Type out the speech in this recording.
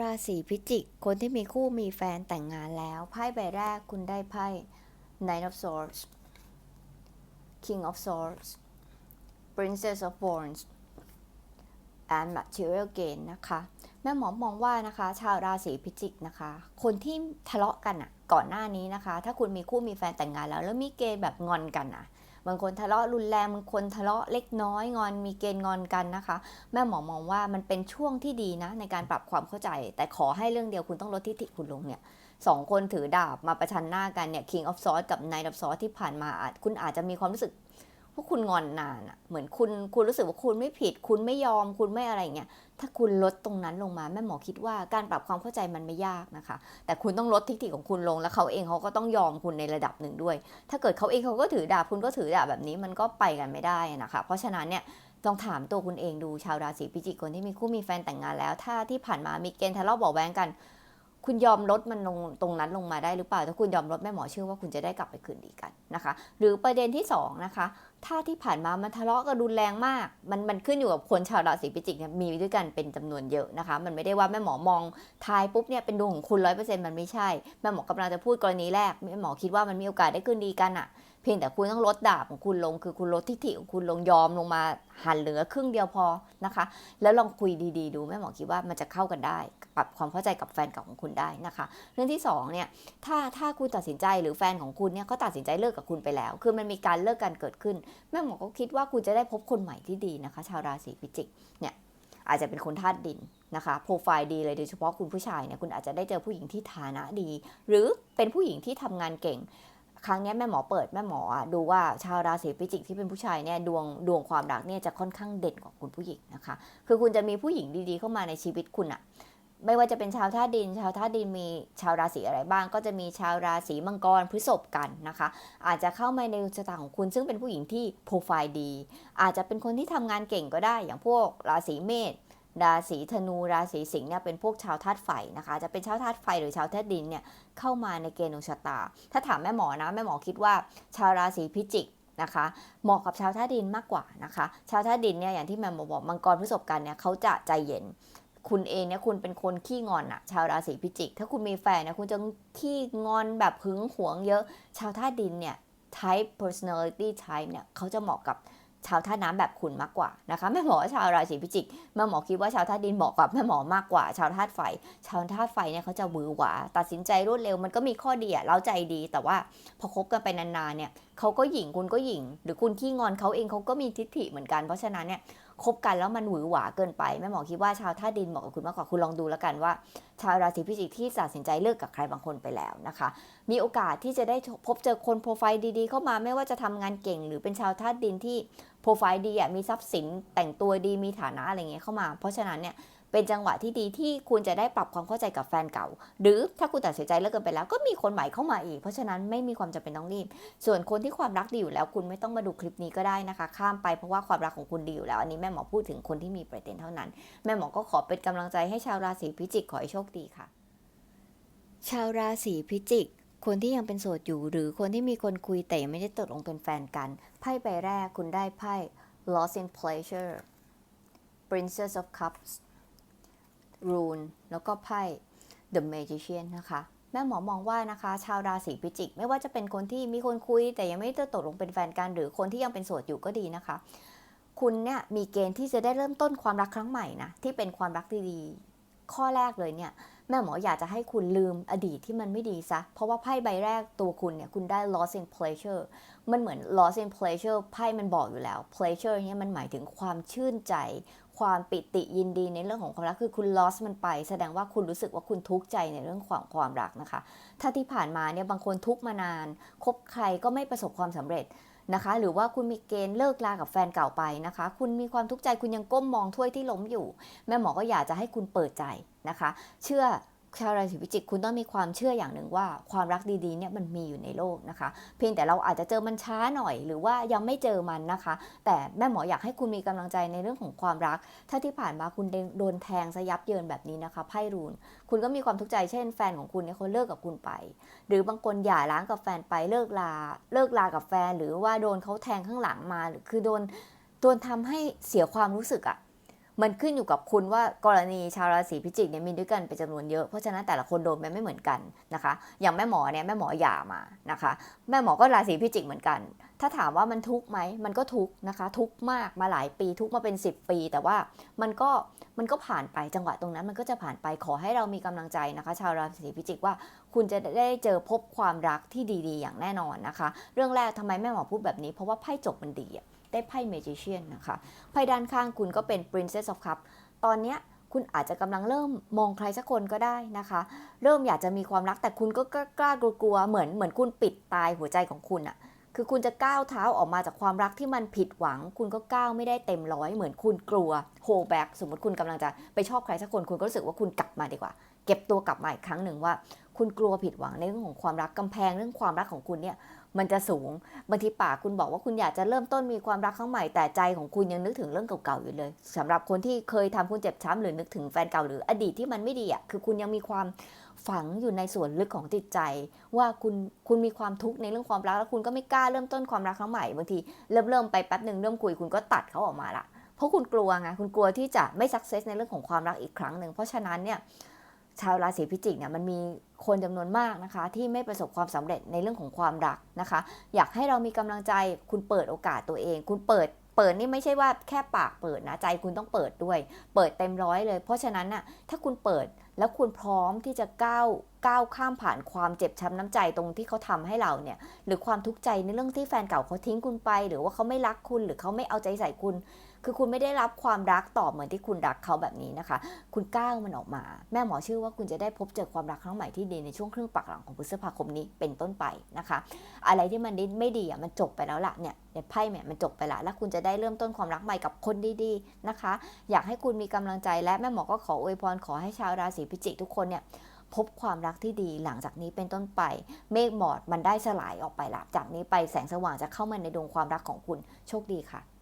ราศีพิจิก คนที่มีคู่มีแฟนแต่งงานแล้วไพ่ใบแรกคุณได้ไพ่ Knight of Swords King of Swords Princess of Wands and Material Gain นะคะ แม่หมอมองว่านะคะ ชาวราศีพิจิกนะคะ คนที่ทะเลาะกันอะก่อนหน้านี้นะคะ ถ้าคุณมีคู่มีแฟนแต่งงานแล้ว แล้วมีเกณฑ์แบบงอนกันอะ บางคนทะเลาะรุนแรงบางคนทะเลาะเล็กน้อยงอนมีเกณฑ์งอนกันนะคะ แม่หมอมองว่ามันเป็นช่วงที่ดีนะ ในการปรับความเข้าใจ แต่ขอให้เรื่องเดียวคุณต้องลดทิฐิคุณลงเนี่ยสองคนถือดาบมาประชันหน้ากันเนี่ย King of Swords กับ Knight of Swords ที่ผ่านมาอาจคุณอาจจะมีความรู้สึก ว่าคุณงอนนานอะเหมือนคุณคุณรู้สึกว่าคุณไม่ผิด คุณไม่ยอมคุณไม่อะไรเงี้ยถ้าคุณลดตรงนั้นลงมาแม่หมอคิดว่าการปรับความเข้าใจมันไม่ยากนะคะ แต่คุณต้องลดทิฐิของคุณลง แล้วเขาเองเขาก็ต้องยอมคุณในระดับหนึ่งด้วย ถ้าเกิดเขาเองเขาก็ถือดาบคุณก็ถือดาบแบบนี้มันก็ไปกันไม่ได้นะคะ เพราะฉะนั้นเนี่ยต้องถามตัวคุณเองดูชาวราศีพิจิกคนที่มีคู่มีแฟนแต่งงานแล้ว ถ้าที่ผ่านมามีเกณฑ์ทะเลาะเบาแวงกัน คุณยอมลดมันลงตรงนั้นลงมาได้หรือเปล่า ถ้าคุณยอมลดแม่หมอเชื่อว่าคุณจะได้กลับไปคืนดีกันนะคะ หรือประเด็นที่สองนะคะ ถ้าที่ผ่านมามันทะเลาะกันรุนแรงมาก มันมันขึ้นอยู่กับคนชาวราศีพิจิกเนี่ยมีด้วยกันเป็นจำนวนเยอะนะคะ มันไม่ได้ว่าแม่หมอมองทายปุ๊บเนี่ยเป็นดวงของคุณร้อยเปอร์เซ็นต์มันไม่ใช่ แม่หมอกำลังจะพูดกรณีแรก แม่หมอคิดว่ามันมีโอกาสได้คืนดีกันอะ เพียงแต่คุณต้องลดดาบของคุณลง คือคุณลดทิฐิของคุณลงยอมลงมาหันเหลือครึ่งเดียวพอนะคะ แล้วลองคุยดีๆ ดูแม่หมอคิดว่ามันจะเข้ากันได้ปรับความเข้าใจกับแฟนเก่าของคุณได้นะคะ เรื่องที่สองเนี่ยถ้าถ้าคุณตัดสินใจหรือแฟนของคุณเนี่ยเขาตัดสินใจเลิกกับคุณไปแล้ว คือมันมีการเลิกกันเกิดขึ้น แม่หมอก็คิดว่าคุณจะได้พบคนใหม่ที่ดีนะคะ ชาวราศีพิจิกเนี่ยอาจจะเป็นคนธาตุดินนะคะโปรไฟล์ดีเลยโดยเฉพาะคุณผู้ชายเนี่ยคุณอาจจะได้เจอผู้หญิงที่ฐานะดี หรือเป็นผู้หญิงที่ทำงานเก่ง ครั้งนี้แม่หมอเปิดแม่หมออะดูว่าชาวราศีพิจิกที่เป็นผู้ชายเนี่ยดวงดวงความรักเนี่ยจะค่อนข้างเด่นกว่าคุณผู้หญิงนะคะ คือคุณจะมีผู้หญิงดีๆ เข้ามาในชีวิตคุณอะไม่ว่าจะเป็นชาวธาตุดิน ชาวธาตุดินมีชาวราศีอะไรบ้าง ก็จะมีชาวราศีมังกรพฤษภกันนะคะ อาจจะเข้ามาในดวงชะตาของคุณซึ่งเป็นผู้หญิงที่โปรไฟล์ดี อาจจะเป็นคนที่ทำงานเก่งก็ได้อย่างพวกราศีเมษ ราศีธนูราศีสิงห์เนี่ยเป็นพวกชาวธาตุไฟนะคะ จะเป็นชาวธาตุไฟหรือชาวธาตุดินเนี่ยเข้ามาในเกณฑ์ดวงชะตา ถ้าถามแม่หมอนะแม่หมอคิดว่า ชาวราศีพิจิกนะคะเหมาะกับชาวธาตุดินมากกว่านะคะ ชาวธาตุดินเนี่ยอย่างที่แม่หมอบอกมังกรพฤษภกันเนี่ยเขาจะใจเย็นคุณเองเนี่ยคุณเป็นคนขี้งอนอะชาวราศีพิจิก ถ้าคุณมีแฟนเนี่ยคุณจะขี้งอนแบบหึงหวงเยอะ ชาวธาตุดินเนี่ย type personality type เนี่ยเขาจะเหมาะกับ ชาวธาตุน้ำแบบคุณมากกว่านะคะแม่หมอว่าชาวราศีพิจิกแม่หมอคิดว่าชาวธาตุดินเหมาะกับแม่หมอมากกว่า ชาวธาตุไฟ ชาวธาตุไฟเนี่ยเขาจะหวือหวาตัดสินใจรวดเร็วมันก็มีข้อดีอะเราใจดี แต่ว่าพอคบกันไปนานๆเนี่ยเขาก็หยิ่งคุณก็หยิ่ง หรือคุณขี้งอนเขาเองเขาก็มีทิฐิเหมือนกันเพราะฉะนั้นเนี่ย คบกันแล้วมันหวือหวาเกินไปแม่หมอคิดว่าชาวธาตุดินเหมาะกับคุณมากกว่าคุณลองดูแล้วกันว่า ชาวราศีพิจิกที่ตัดสินใจเลิกกับใครบางคนไปแล้วนะคะ มีโอกาสที่จะได้พบเจอคนโปรไฟล์ดีๆ เข้ามาไม่ว่าจะทำงานเก่ง หรือเป็นชาวธาตุดินที่โปรไฟล์ดีอะมีทรัพย์สินแต่งตัวดีมีฐานะอะไรเงี้ยเข้ามา เพราะฉะนั้นเนี่ย เป็นจังหวะที่ดีที่คุณจะได้ปรับความเข้าใจกับแฟนเก่า หรือถ้าคุณตัดสินใจเลิกกันไปแล้วก็มีคนใหม่เข้ามาอีก เพราะฉะนั้นไม่มีความจำเป็นต้องรีบ ส่วนคนที่ความรักดีอยู่แล้ว คุณไม่ต้องมาดูคลิปนี้ก็ได้นะคะ ข้ามไปเพราะว่าความรักของคุณดีอยู่แล้ว อันนี้แม่หมอพูดถึงคนที่มีประเด็นเท่านั้น แม่หมอก็ขอเป็นกำลังใจให้ชาวราศีพิจิกขอให้โชคดีค่ะ ชาวราศีพิจิกคนที่ยังเป็นโสดอยู่ หรือคนที่มีคนคุยแต่ยังไม่ได้ตกลงเป็นแฟนกันไพ่ใบแรกคุณได้ไพ่ Lost in Pleasure Princess of Cups Rune แล้วก็ไพ่ The Magician นะคะแม่หมอมองว่านะคะ ชาวราศีพิจิก ไม่ว่าจะเป็นคนที่มีคนคุย แต่ยังไม่ได้ตกลงเป็นแฟนกัน หรือคนที่ยังเป็นโสดอยู่ก็ดีนะคะ คุณเนี่ยมีเกณฑ์ที่จะได้เริ่มต้นความรักครั้งใหม่นะที่เป็นความรักดีๆข้อแรกเลยเนี่ยแม่หมออยากจะให้คุณลืมอดีตที่มันไม่ดีซะ เพราะว่าไพ่ใบแรกตัวคุณเนี่ยคุณได้ loss in pleasure มันเหมือน loss in pleasure ไพ่มันบอกอยู่แล้ว pleasure เนี่ยมันหมายถึงความชื่นใจ ความปิติยินดีในเรื่องของความรักคือคุณ loss มันไป แสดงว่าคุณรู้สึกว่าคุณทุกข์ใจในเรื่องของความรักนะคะ ถ้าที่ผ่านมาเนี่ยบางคนทุกข์มานาน คบใครก็ไม่ประสบความสำเร็จนะคะ หรือว่าคุณมีเกณฑ์เลิกลากับแฟนเก่าไปนะคะ คุณมีความทุกข์ใจคุณยังก้มมองถ้วยที่ล้มอยู่ แม่หมอก็อยากจะให้คุณเปิดใจนะคะ เชื่อ ชาวราศีพิจิกคุณต้องมีความเชื่ออย่างหนึ่งว่าความรักดีๆเนี่ยมันมีอยู่ในโลกนะคะ เพียงแต่เราอาจจะเจอมันช้าหน่อย หรือว่ายังไม่เจอมันนะคะ แต่แม่หมออยากให้คุณมีกำลังใจในเรื่องของความรัก ถ้าที่ผ่านมาคุณโดนแทงสยับเยินแบบนี้นะคะไพ่รูน คุณก็มีความทุกข์ใจเช่นแฟนของคุณเนี่ยเขาเลิกกับคุณไป หรือบางคนหย่าร้างกับแฟนไปเลิกลาเลิกลากับแฟน หรือว่าโดนเขาแทงข้างหลังมาหรือคือโดนโดนทำให้เสียความรู้สึกอะ มันขึ้นอยู่กับคุณว่ากรณีชาวราศีพิจิกเนี่ยมีด้วยกันเป็นจำนวนเยอะ เพราะฉะนั้นแต่ละคนโดนไปไม่เหมือนกันนะคะ อย่างแม่หมอเนี่ยแม่หมอหย่ามานะคะ แม่หมอก็ราศีพิจิกเหมือนกัน ถ้าถามว่ามันทุกข์ไหมมันก็ทุกข์นะคะ ทุกข์มากมาหลายปีทุกข์มาเป็น 10 ปี แต่ว่ามันก็มันก็ผ่านไปจังหวะตรงนั้น มันก็จะผ่านไปขอให้เรามีกำลังใจนะคะ ชาวราศีพิจิกว่า คุณจะได้เจอพบความรักที่ดีๆ อย่างแน่นอนนะคะ เรื่องแรกทำไมแม่หมอพูดแบบนี้ เพราะว่าไพ่จบมันดีอะ ได้ไพ่ Magician นะคะไพ่ด้านข้างคุณก็เป็น Princess of Cup ตอนเนี้ยคุณอาจจะกำลังเริ่มมองใครสักคนก็ได้นะคะ เริ่มอยากจะมีความรักแต่คุณก็กล้ากลัวเหมือนเหมือนคุณปิดตายหัวใจของคุณอะคือคุณจะก้าวเท้าออกมาจากความรักที่มันผิดหวัง คุณก็ก้าวไม่ได้เต็มร้อยเหมือนคุณกลัวโฮแบ็กสมมติคุณกำลังจะไปชอบใครสักคนคุณก็รู้สึกว่าคุณกลับมาดีกว่า เก็บตัวกลับมาอีกครั้งหนึ่งว่า คุณกลัวผิดหวังในเรื่องของความรักกำแพงเรื่องความรักของคุณเนี่ย มันจะสูงบางทีปากคุณบอกว่าคุณอยากจะเริ่มต้นมีความรักครั้งใหม่แต่ใจของคุณยังนึกถึงเรื่องเก่าๆอยู่เลยสำหรับคนที่เคยทำคุณเจ็บช้ำหรือนึกถึงแฟนเก่าหรืออดีตที่มันไม่ดีอะคือคุณยังมีความฝังอยู่ในส่วนลึกของจิตใจ ว่าคุณคุณมีความทุกข์ในเรื่องความรักแล้วคุณก็ไม่กล้าเริ่มต้นความรักครั้งใหม่บางทีเริ่มเริ่มไปแป๊บหนึ่งเริ่มคุยคุณก็ตัดเขาออกมาละเพราะคุณกลัวไงคุณกลัวที่จะไม่สักเซสในเรื่องของความรักอีกครั้งหนึ่งเพราะฉะนั้นเนี่ย ชาวราศีพิจิกเนี่ยมันมีคนจำนวนมากนะคะ ที่ไม่ประสบความสำเร็จในเรื่องของความรักนะคะ อยากให้เรามีกำลังใจคุณเปิดโอกาสตัวเอง คุณเปิดเปิดนี่ไม่ใช่ว่าแค่ปากเปิดนะใจคุณต้องเปิดด้วย เปิดเต็มร้อยเลย เพราะฉะนั้นน่ะถ้าคุณเปิดแล้วคุณพร้อมที่จะก้าวก้าวข้ามผ่านความเจ็บช้ำน้ำใจตรงที่เขาทำให้เราเนี่ย หรือความทุกข์ใจในเรื่องที่แฟนเก่าเขาทิ้งคุณไป หรือว่าเขาไม่รักคุณหรือเขาไม่เอาใจใส่คุณ คือคุณไม่ได้รับความรักตอบเหมือนที่คุณรักเขาแบบนี้นะคะ คุณก้าวมันออกมา แม่หมอเชื่อว่าคุณจะได้พบเจอความรักครั้งใหม่ที่ดีในช่วงครึ่งปักหลังของพฤษภาคมนี้เป็นต้นไปนะคะ อะไรที่มันไม่ดีอะมันจบไปแล้วล่ะเนี่ยในไพ่เนี่ยมันจบไปละแล้วคุณจะได้เริ่มต้นความรักใหม่กับคนดีๆนะคะ อยากให้คุณมีกำลังใจและแม่หมอก็ขออวยพรขอให้ชาวราศีพิจิกทุกคนเนี่ยพบความรักที่ดีหลังจากนี้เป็นต้นไป เมฆหมอดมันได้สลายออกไปละจากนี้ไปแสงสว่างจะเข้ามาในดวงความรักของคุณโชคดีค่ะ